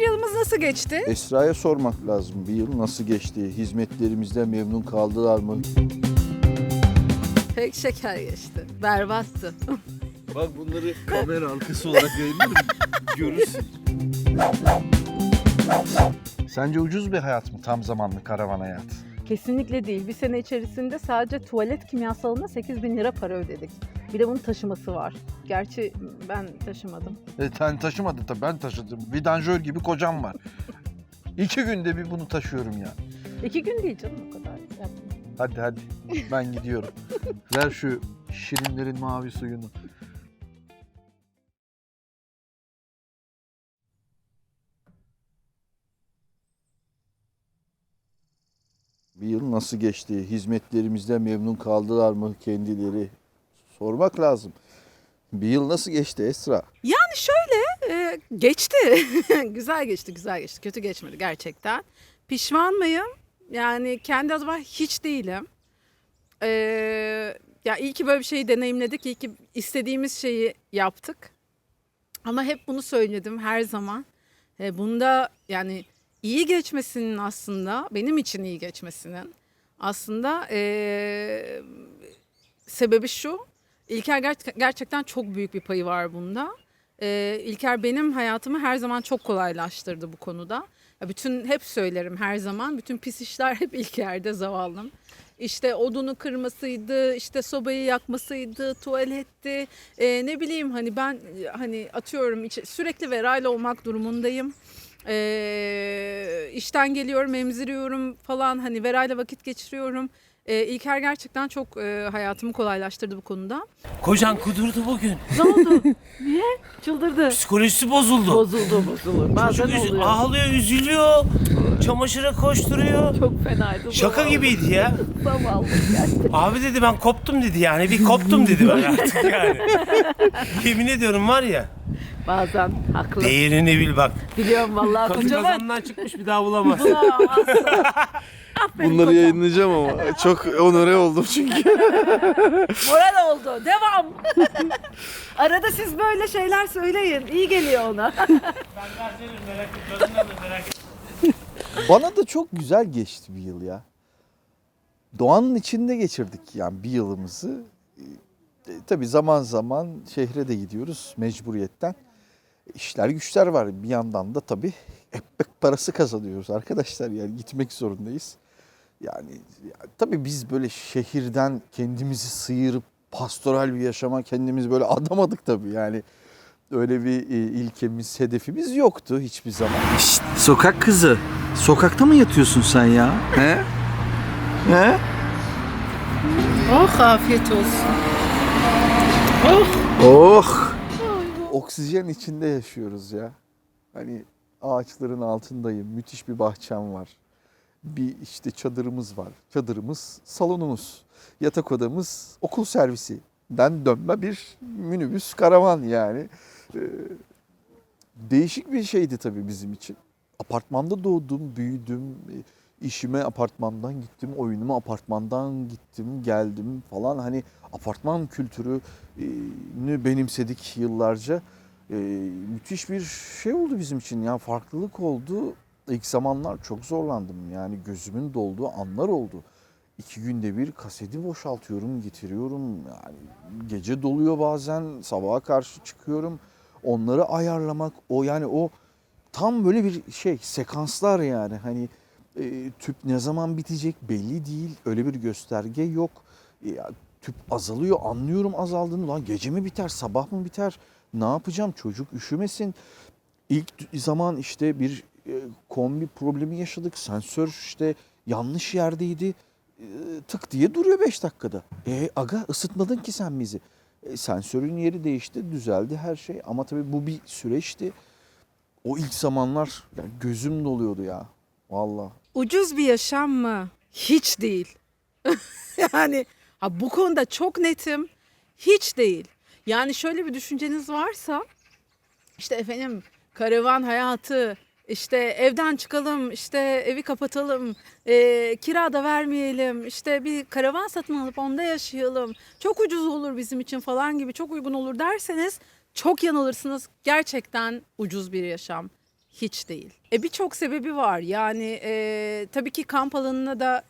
Bir yılımız nasıl geçti? Esra'ya sormak lazım. Bir yıl nasıl geçti? Hizmetlerimizden memnun kaldılar mı? Pek şeker geçti. Berbattı. Bak bunları kamera arkası olarak yayınlarım. Görürsün. Sence ucuz bir hayat mı tam zamanlı karavan hayatı? Kesinlikle değil. Bir sene içerisinde sadece tuvalet kimyasalına 8 bin lira para ödedik. Bir de bunun taşıması var. Gerçi ben taşımadım. E, sen taşımadın tabii ben taşıdım. Vidanjör gibi kocam var. İki günde bir bunu taşıyorum ya. İki gün değil canım o kadar. yapma. Hadi hadi ben gidiyorum. Ver şu şirinlerin mavi suyunu. Bir yıl nasıl geçti? Hizmetlerimizden memnun kaldılar mı kendileri? Sormak lazım. Bir yıl nasıl geçti Esra? Yani şöyle e, geçti. güzel geçti, güzel geçti. Kötü geçmedi gerçekten. Pişman mıyım? Yani kendi adıma hiç değilim. E, ya iyi ki böyle bir şeyi deneyimledik. İyi ki istediğimiz şeyi yaptık. Ama hep bunu söyledim her zaman. E, bunda yani iyi geçmesinin aslında benim için iyi geçmesinin aslında e, sebebi şu. İlker ger- gerçekten çok büyük bir payı var bunda. Ee, İlker benim hayatımı her zaman çok kolaylaştırdı bu konuda. Ya bütün hep söylerim her zaman bütün pis işler hep İlker'de zavallım. İşte odunu kırmasıydı, işte sobayı yakmasıydı, tuvaletti. Ee, ne bileyim hani ben hani atıyorum sürekli Veray'la olmak durumundayım. Ee, işten geliyorum, emziriyorum falan hani Veray'la vakit geçiriyorum. Ee, İlker gerçekten çok e, hayatımı kolaylaştırdı bu konuda. Kocan kudurdu bugün. Ne oldu? Niye? Çıldırdı. Psikolojisi bozuldu. Bozuldu bozulur. Bazen Çocuk üzü- oluyor. ağlıyor, üzülüyor. Çamaşıra koşturuyor. Çok fenaydı. Şaka zavallı. gibiydi ya. Zavallı. Abi dedi ben koptum dedi yani. Bir koptum dedi ben artık yani. Yemin ediyorum var ya. Bazen haklı. Değerini bil bak. Biliyorum vallahi Kazı kocaman. kazandan çıkmış bir daha bulamaz. Bunları yayınlayacağım ama çok onore oldum çünkü. Moral oldu. Devam. Arada siz böyle şeyler söyleyin. İyi geliyor ona. Bana da çok güzel geçti bir yıl ya. Doğanın içinde geçirdik yani bir yılımızı. E, tabii zaman zaman şehre de gidiyoruz mecburiyetten. İşler güçler var. Bir yandan da tabii ekmek parası kazanıyoruz arkadaşlar. Yani gitmek zorundayız. Yani ya, tabii biz böyle şehirden kendimizi sıyırıp pastoral bir yaşama kendimiz böyle adamadık tabii. Yani öyle bir e, ilkemiz, hedefimiz yoktu hiçbir zaman. Şşt, sokak kızı. Sokakta mı yatıyorsun sen ya? He? He? Oh afiyet olsun. Oh. oksijen içinde yaşıyoruz ya. Hani ağaçların altındayım. Müthiş bir bahçem var. Bir işte çadırımız var. Çadırımız salonumuz. Yatak odamız okul servisinden dönme bir minibüs karavan yani. Ee, değişik bir şeydi tabii bizim için. Apartmanda doğdum, büyüdüm. İşime apartmandan gittim, oyunuma apartmandan gittim, geldim falan. Hani apartman kültürünü benimsedik yıllarca. Ee, müthiş bir şey oldu bizim için ya farklılık oldu. İlk zamanlar çok zorlandım yani gözümün dolduğu anlar oldu. İki günde bir kaseti boşaltıyorum, getiriyorum. Yani gece doluyor bazen, sabaha karşı çıkıyorum. Onları ayarlamak, o yani o tam böyle bir şey, sekanslar yani. Hani e, tüp ne zaman bitecek belli değil, öyle bir gösterge yok. E, tüp azalıyor, anlıyorum azaldığını. Lan gece mi biter, sabah mı biter? Ne yapacağım? Çocuk üşümesin. İlk zaman işte bir kombi problemi yaşadık. Sensör işte yanlış yerdeydi. E, tık diye duruyor 5 dakikada. E aga ısıtmadın ki sen bizi. E, sensörün yeri değişti, düzeldi her şey. Ama tabii bu bir süreçti. O ilk zamanlar yani gözüm doluyordu ya. Vallahi. Ucuz bir yaşam mı? Hiç değil. yani ha, bu konuda çok netim. Hiç değil. Yani şöyle bir düşünceniz varsa işte efendim karavan hayatı işte evden çıkalım işte evi kapatalım e, kira da vermeyelim işte bir karavan satın alıp onda yaşayalım çok ucuz olur bizim için falan gibi çok uygun olur derseniz çok yanılırsınız gerçekten ucuz bir yaşam Hiç değil. E birçok sebebi var. Yani e, tabii ki kamp alanına da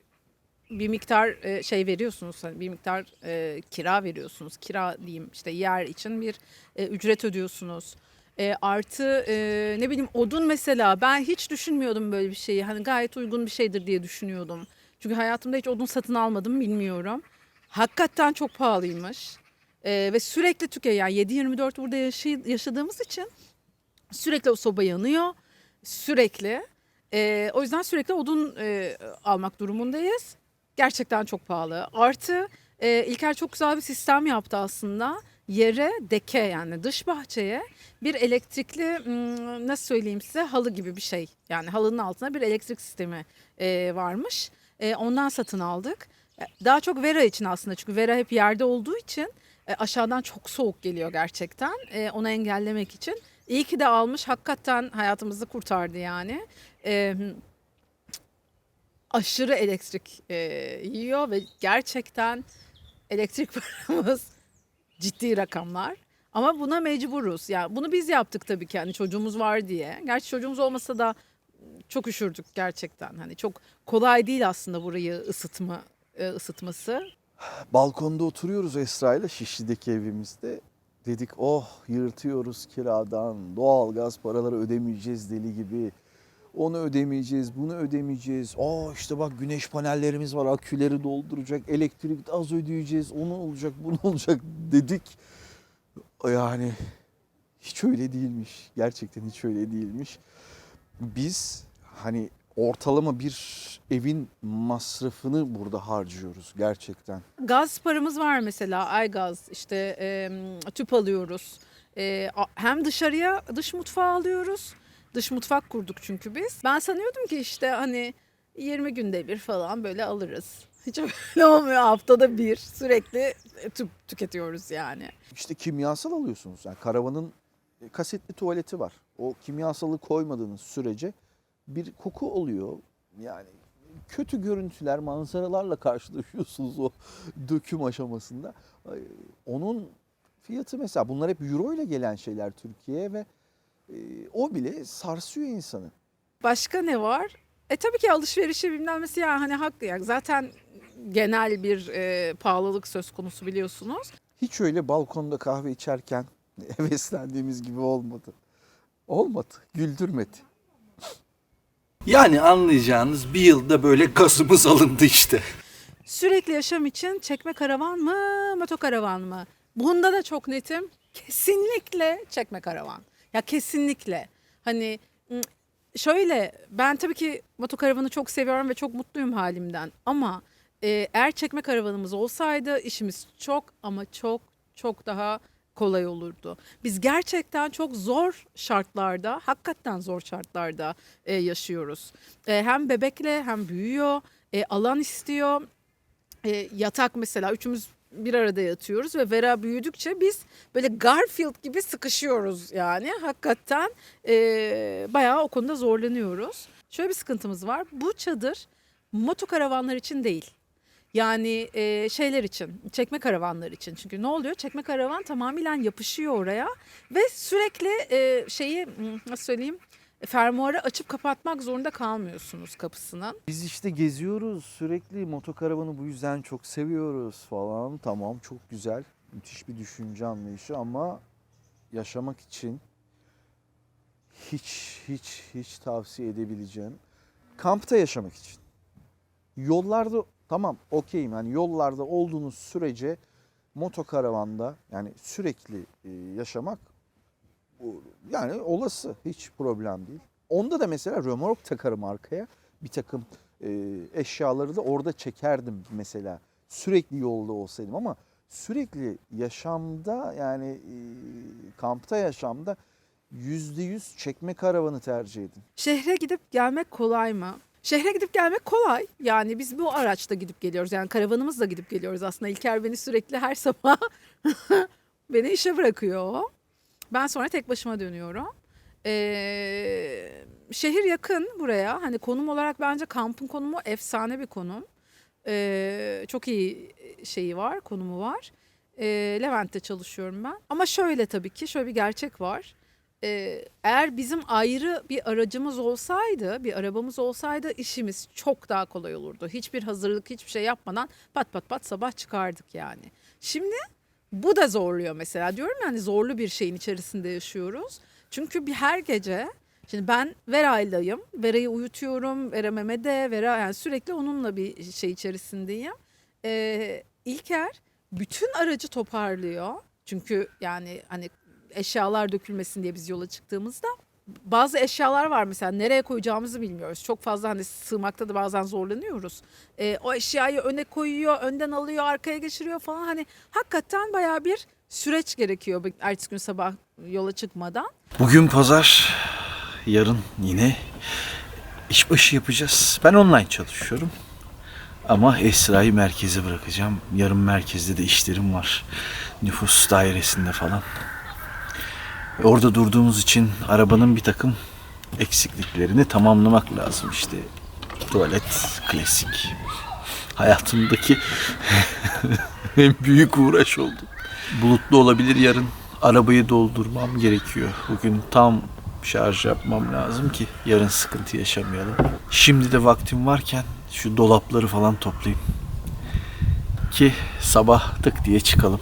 bir miktar e, şey veriyorsunuz. Hani bir miktar e, kira veriyorsunuz. Kira diyeyim işte yer için bir e, ücret ödüyorsunuz. E, artı e, ne bileyim odun mesela ben hiç düşünmüyordum böyle bir şeyi. Hani gayet uygun bir şeydir diye düşünüyordum. Çünkü hayatımda hiç odun satın almadım bilmiyorum. Hakikaten çok pahalıymış. E, ve sürekli tüke yani 7-24 burada yaşay- yaşadığımız için sürekli o soba yanıyor. Sürekli. E, o yüzden sürekli odun e, almak durumundayız. Gerçekten çok pahalı. Artı e, İlker çok güzel bir sistem yaptı aslında. Yere deke yani dış bahçeye bir elektrikli nasıl söyleyeyim size halı gibi bir şey. Yani halının altına bir elektrik sistemi e, varmış. E, ondan satın aldık. E, Daha çok Vera için aslında çünkü Vera hep yerde olduğu için e, aşağıdan çok soğuk geliyor gerçekten. E, onu engellemek için. İyi ki de almış hakikaten hayatımızı kurtardı yani. E, aşırı elektrik e, yiyor ve gerçekten elektrik paramız ciddi rakamlar. Ama buna mecburuz. Yani bunu biz yaptık tabii ki hani çocuğumuz var diye. Gerçi çocuğumuz olmasa da çok üşürdük gerçekten. Hani çok kolay değil aslında burayı ısıtma e, ısıtması. Balkonda oturuyoruz Esra ile Şişli'deki evimizde. Dedik oh yırtıyoruz kiradan, doğalgaz paraları ödemeyeceğiz deli gibi. Onu ödemeyeceğiz, bunu ödemeyeceğiz. Aa işte bak güneş panellerimiz var, aküleri dolduracak, elektrik az ödeyeceğiz, onu olacak, bunu olacak dedik. Yani hiç öyle değilmiş. Gerçekten hiç öyle değilmiş. Biz hani ortalama bir evin masrafını burada harcıyoruz gerçekten. Gaz paramız var mesela aygaz işte e, tüp alıyoruz. E, hem dışarıya dış mutfağı alıyoruz. Dış mutfak kurduk çünkü biz. Ben sanıyordum ki işte hani 20 günde bir falan böyle alırız. Hiç öyle olmuyor haftada bir sürekli tüp tüketiyoruz yani. İşte kimyasal alıyorsunuz. Yani karavanın e, kasetli tuvaleti var. O kimyasalı koymadığınız sürece bir koku oluyor. Yani kötü görüntüler, manzaralarla karşılaşıyorsunuz o döküm aşamasında. Onun fiyatı mesela bunlar hep euro ile gelen şeyler Türkiye'ye ve e, o bile sarsıyor insanı. Başka ne var? E tabii ki alışverişi bilmem nesi yani hani haklı yani zaten genel bir e, pahalılık söz konusu biliyorsunuz. Hiç öyle balkonda kahve içerken heveslendiğimiz gibi olmadı. Olmadı, güldürmedi. Yani anlayacağınız bir yılda böyle gazımız alındı işte. Sürekli yaşam için çekme karavan mı, motokaravan mı? Bunda da çok netim. Kesinlikle çekme karavan. Ya kesinlikle. Hani şöyle ben tabii ki motokaravanı çok seviyorum ve çok mutluyum halimden. Ama e, eğer çekme karavanımız olsaydı işimiz çok ama çok çok daha kolay olurdu. Biz gerçekten çok zor şartlarda, hakikaten zor şartlarda e, yaşıyoruz. E, hem bebekle hem büyüyor, e, alan istiyor. E, yatak mesela üçümüz bir arada yatıyoruz ve Vera büyüdükçe biz böyle Garfield gibi sıkışıyoruz yani. Hakikaten e, bayağı o konuda zorlanıyoruz. Şöyle bir sıkıntımız var. Bu çadır motokaravanlar için değil. Yani e, şeyler için, çekme karavanlar için. Çünkü ne oluyor? Çekme karavan tamamen yapışıyor oraya ve sürekli e, şeyi hmm, nasıl söyleyeyim? Fermuarı açıp kapatmak zorunda kalmıyorsunuz kapısının. Biz işte geziyoruz sürekli motokaravanı bu yüzden çok seviyoruz falan. Tamam çok güzel. Müthiş bir düşünce anlayışı ama yaşamak için hiç hiç hiç tavsiye edebileceğim. Kampta yaşamak için. Yollarda tamam okeyim yani yollarda olduğunuz sürece motokaravanda yani sürekli e, yaşamak yani olası hiç problem değil. Onda da mesela römork takarım arkaya bir takım e, eşyaları da orada çekerdim mesela. Sürekli yolda olsaydım ama sürekli yaşamda yani e, kampta yaşamda yüzde yüz çekme karavanı tercih edin. Şehre gidip gelmek kolay mı? Şehre gidip gelmek kolay. Yani biz bu araçta gidip geliyoruz. Yani karavanımızla gidip geliyoruz aslında. İlker beni sürekli her sabah beni işe bırakıyor. Ben sonra tek başıma dönüyorum. Ee, şehir yakın buraya. Hani konum olarak bence kampın konumu efsane bir konum. Ee, çok iyi şeyi var, konumu var. Ee, Levent'te çalışıyorum ben. Ama şöyle tabii ki şöyle bir gerçek var. e, eğer bizim ayrı bir aracımız olsaydı, bir arabamız olsaydı işimiz çok daha kolay olurdu. Hiçbir hazırlık, hiçbir şey yapmadan pat pat pat sabah çıkardık yani. Şimdi bu da zorluyor mesela. Diyorum yani zorlu bir şeyin içerisinde yaşıyoruz. Çünkü bir her gece Şimdi ben Vera'ydayım. Vera'yı uyutuyorum. Vera Mehmet'e, Vera yani sürekli onunla bir şey içerisindeyim. Ee, İlker bütün aracı toparlıyor. Çünkü yani hani eşyalar dökülmesin diye biz yola çıktığımızda bazı eşyalar var mesela nereye koyacağımızı bilmiyoruz. Çok fazla hani sığmakta da bazen zorlanıyoruz. Ee, o eşyayı öne koyuyor, önden alıyor, arkaya geçiriyor falan. Hani hakikaten bayağı bir süreç gerekiyor ertesi gün sabah yola çıkmadan. Bugün pazar, yarın yine işbaşı yapacağız. Ben online çalışıyorum. Ama Esra'yı merkeze bırakacağım. Yarın merkezde de işlerim var. Nüfus dairesinde falan. E, Orada durduğumuz için arabanın bir takım eksikliklerini tamamlamak lazım işte. Tuvalet klasik. Hayatımdaki en büyük uğraş oldu. Bulutlu olabilir yarın. Arabayı doldurmam gerekiyor. Bugün tam şarj yapmam lazım ki yarın sıkıntı yaşamayalım. Şimdi de vaktim varken şu dolapları falan toplayayım. Ki sabah tık diye çıkalım.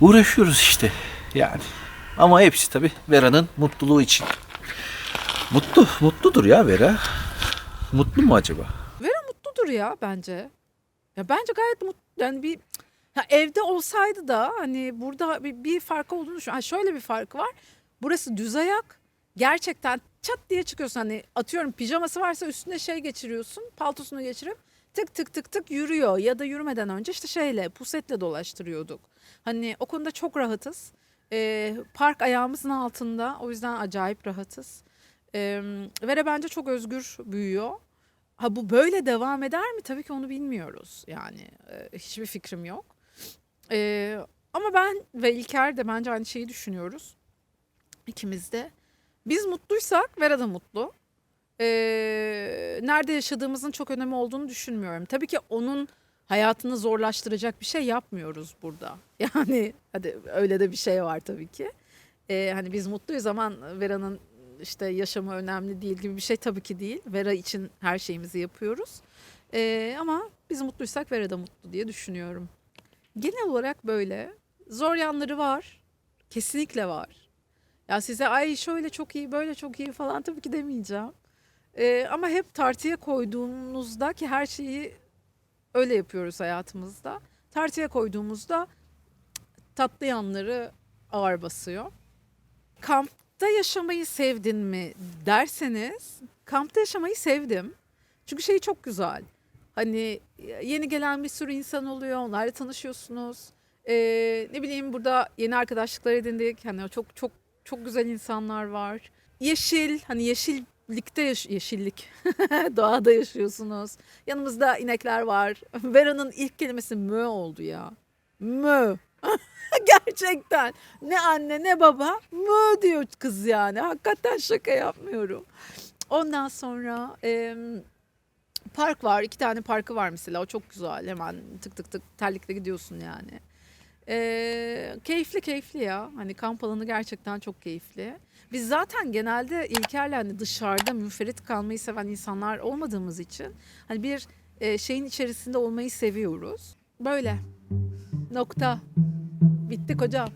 Uğraşıyoruz işte yani. Ama hepsi tabii Vera'nın mutluluğu için. Mutlu, mutludur ya Vera. Mutlu mu acaba? mutludur ya bence. Ya bence gayet mutlu. Yani bir ha, evde olsaydı da hani burada bir, bir farkı olduğunu düşün. Ha, şöyle bir farkı var. Burası düz ayak. Gerçekten çat diye çıkıyorsun. Hani atıyorum pijaması varsa üstüne şey geçiriyorsun. Paltosunu geçirip tık tık tık tık yürüyor. Ya da yürümeden önce işte şeyle pusetle dolaştırıyorduk. Hani o konuda çok rahatız. Ee, park ayağımızın altında. O yüzden acayip rahatız. Ee, Vera bence çok özgür büyüyor. Ha bu böyle devam eder mi? Tabii ki onu bilmiyoruz. Yani e, hiçbir fikrim yok. E, ama ben ve İlker de bence aynı şeyi düşünüyoruz. İkimiz de. Biz mutluysak Vera da mutlu. E, nerede yaşadığımızın çok önemi olduğunu düşünmüyorum. Tabii ki onun hayatını zorlaştıracak bir şey yapmıyoruz burada. Yani hadi öyle de bir şey var tabii ki. E, hani biz mutluyuz ama Vera'nın işte yaşamı önemli değil gibi bir şey tabii ki değil. Vera için her şeyimizi yapıyoruz. Ee, ama biz mutluysak Vera da mutlu diye düşünüyorum. Genel olarak böyle. Zor yanları var. Kesinlikle var. Ya size ay şöyle çok iyi böyle çok iyi falan tabii ki demeyeceğim. Ee, ama hep tartıya koyduğumuzda ki her şeyi öyle yapıyoruz hayatımızda. Tartıya koyduğumuzda tatlı yanları ağır basıyor. Kampta yaşamayı sevdin mi derseniz kampta yaşamayı sevdim. Çünkü şey çok güzel. Hani yeni gelen bir sürü insan oluyor. Onlarla tanışıyorsunuz. Ee, ne bileyim burada yeni arkadaşlıklar edindik. Hani çok çok çok güzel insanlar var. Yeşil hani yeşillikte yaş- yeşillik doğada yaşıyorsunuz. Yanımızda inekler var. Vera'nın ilk kelimesi mö oldu ya. Mö. Gerçekten. Ne anne ne baba mö diyor kız yani. Hakikaten şaka yapmıyorum. Ondan sonra em, park var. iki tane parkı var mesela. O çok güzel. Hemen tık tık tık terlikle gidiyorsun yani. Ee, keyifli keyifli ya. Hani kamp alanı gerçekten çok keyifli. Biz zaten genelde İlker'le hani dışarıda münferit kalmayı seven insanlar olmadığımız için hani bir e, şeyin içerisinde olmayı seviyoruz. Böyle. Nokta. Bittik hocam.